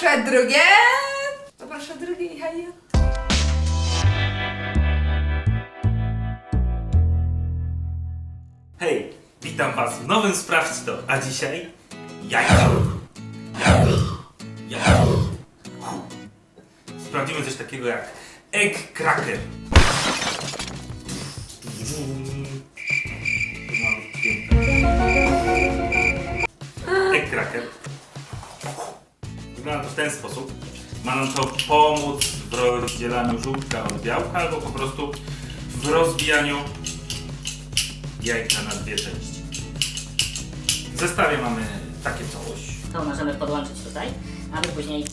Poproszę drugie. Poproszę drugie jajo. Hej, witam was w nowym Sprawdź To, a dzisiaj jajko. Jajko. Sprawdzimy coś takiego jak egg cracker. Egg cracker. Wygląda to w ten sposób. Ma nam to pomóc w rozdzielaniu żółtka od białka albo po prostu w rozbijaniu jajka na dwie części. W zestawie mamy takie coś. To możemy podłączyć tutaj, aby później...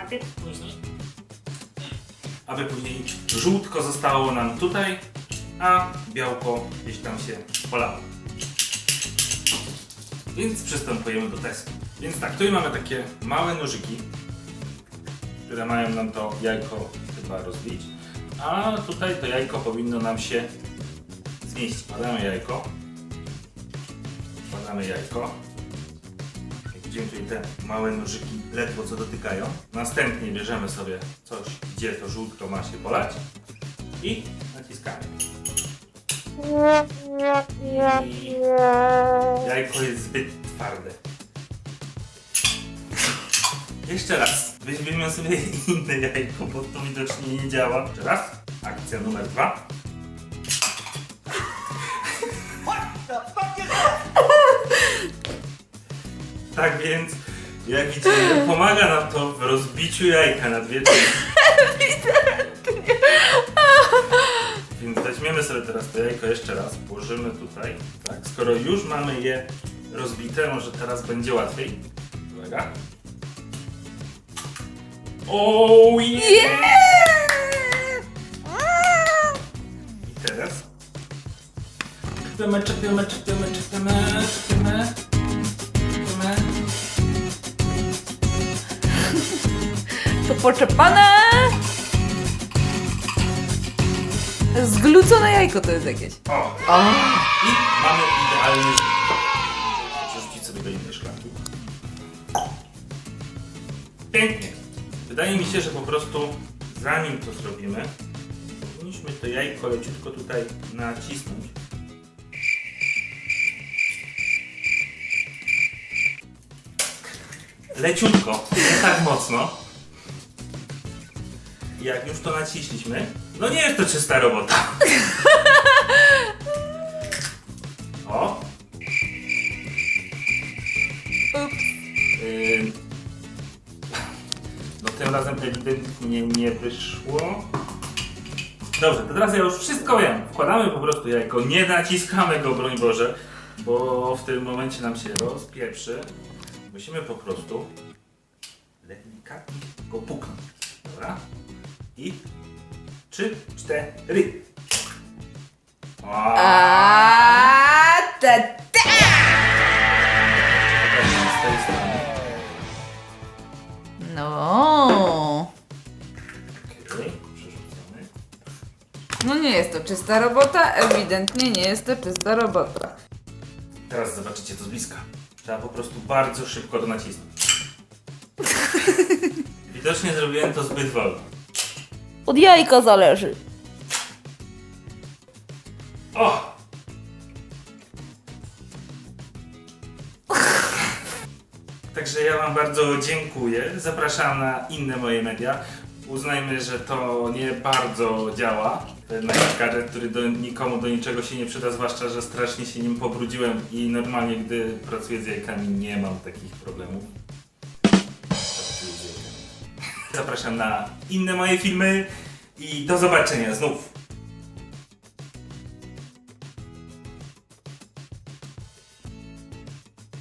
Aby później... Aby później żółtko zostało nam tutaj, a białko gdzieś tam się polało. Więc przystępujemy do testu. Więc tak, tutaj mamy takie małe nożyki, które mają nam to jajko chyba rozbić. A tutaj to jajko powinno nam się zmieścić. Wkładamy jajko. Wkładamy jajko. Jak widzimy tutaj te małe nożyki ledwo co dotykają. Następnie bierzemy sobie coś, gdzie to żółtko ma się polać i naciskamy. I jajko jest zbyt twarde. Jeszcze raz. Weźmiemy sobie inne jajko, bo to widocznie nie działa. Jeszcze raz. Akcja numer dwa. Tak więc, jak widzimy, pomaga nam to w rozbiciu jajka na dwie części. Więc weźmiemy sobie teraz to jajko jeszcze raz, włożymy tutaj. Tak, skoro już mamy je rozbite, może teraz będzie łatwiej. Uwaga. Oh yeah! I teraz czepiamy, czepiamy, czepiamy, czepiamy, czepiamy, czepiamy. To poczepane. Zglucone jajko to jest jakieś. O! I mamy idealny Przerzucić sobie do innej szklanki. Pięknie. Wydaje mi się, że po prostu zanim to zrobimy, powinniśmy to jajko leciutko tutaj nacisnąć. Leciutko, nie tak mocno. Jak już to naciśliśmy, no nie jest to czysta robota. ewidentnie nie wyszło. Dobrze, to teraz ja już wszystko wiem. Wkładamy po prostu jajko, nie naciskamy go, broń Boże, bo w tym momencie nam się rozpieprzy. Musimy po prostu delikatnie go puknąć. Dobra? I trzy, cztery. O! Czysta robota, ewidentnie nie jest to czysta robota. Teraz zobaczycie to z bliska. Trzeba po prostu bardzo szybko to nacisnąć. Widocznie zrobiłem to zbyt wolno. Od jajka zależy. O! Także ja Wam bardzo dziękuję. Zapraszam na inne moje media. Uznajmy, że to nie bardzo działa. Night gadżet, który do, nikomu do niczego się nie przyda, zwłaszcza, że strasznie się nim pobrudziłem i normalnie, gdy pracuję z jajkami, nie mam takich problemów. Zapraszam na inne moje filmy i do zobaczenia znów.